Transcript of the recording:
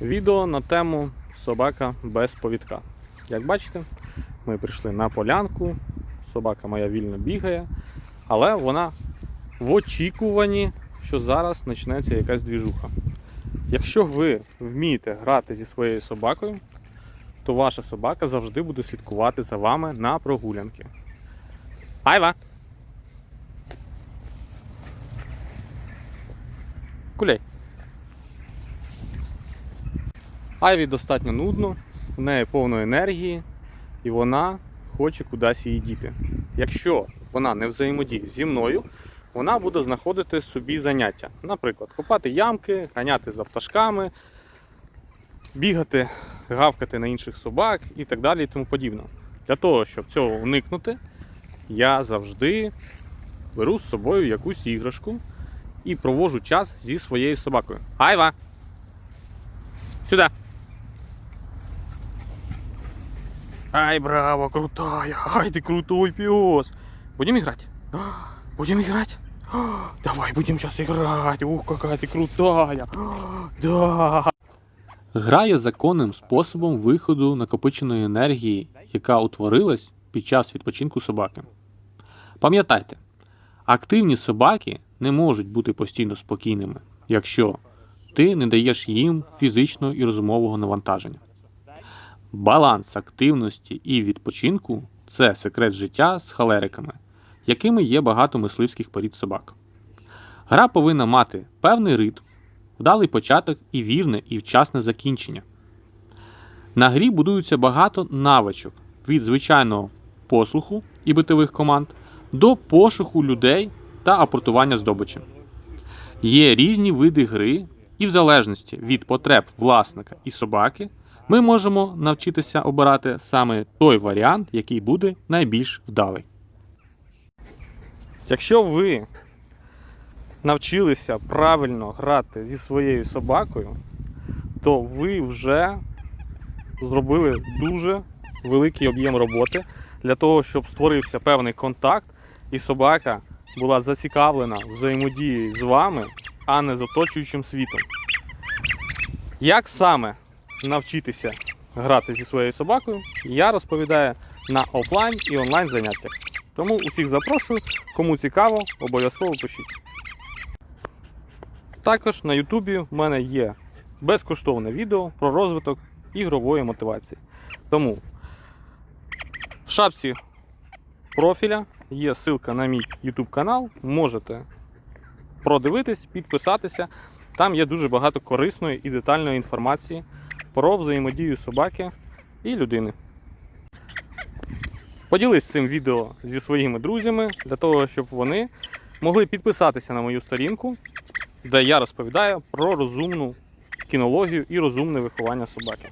Відео на тему собака без повідка. Як бачите, ми прийшли на полянку, собака моя вільно бігає, але вона в очікуванні, що зараз почнеться якась двіжуха. Якщо ви вмієте грати зі своєю собакою, то ваша собака завжди буде слідкувати за вами на прогулянки. Айва! Куляй! Айві достатньо нудно, в неї повно енергії, і вона хоче кудись її діти. Якщо вона не взаємодіє зі мною, вона буде знаходити собі заняття. Наприклад, копати ямки, ганяти за пташками, бігати, гавкати на інших собак і так далі і тому подібне. Для того, щоб цього уникнути, я завжди беру з собою якусь іграшку і проводжу час зі своєю собакою. Айва! Сюда! Ай, браво, крутая! Ай, ты крутой пес! Будем играть? Будем играть? Давай будем сейчас играть! Ух, какая ты крутая! Да! Гра є законним способом виходу накопиченої енергії, яка утворилась під час відпочинку собаки. Пам'ятайте, активні собаки не можуть бути постійно спокійними, якщо ти не даєш їм фізичного і розумового навантаження. Баланс активності і відпочинку це секрет життя з халериками, якими є багато мисливських порід собак. Гра повинна мати певний ритм, вдалий початок і вірне і вчасне закінчення. На грі будується багато навичок від звичайного послуху і битових команд до пошуку людей та апортування здобичі. Є різні види гри, і в залежності від потреб власника і собаки ми можемо навчитися обирати саме той варіант, який буде найбільш вдалий. Якщо ви навчилися правильно грати зі своєю собакою, то ви вже зробили дуже великий об'єм роботи для того, щоб створився певний контакт, і собака була зацікавлена взаємодією з вами, а не з оточуючим світом. Як саме навчитися грати зі своєю собакою, я розповідаю на офлайн і онлайн заняттях. Тому усіх запрошую, кому цікаво, обов'язково пишіть. Також на Ютубі в мене є безкоштовне відео про розвиток ігрової мотивації. Тому в шапці профіля є ссылка на мій YouTube канал. Можете продивитись, підписатися. Там є дуже багато корисної і детальної інформації про взаємодію собаки і людини. Поділись цим відео зі своїми друзями для того, щоб вони могли підписатися на мою сторінку, де я розповідаю про розумну кінологію і розумне виховання собаки.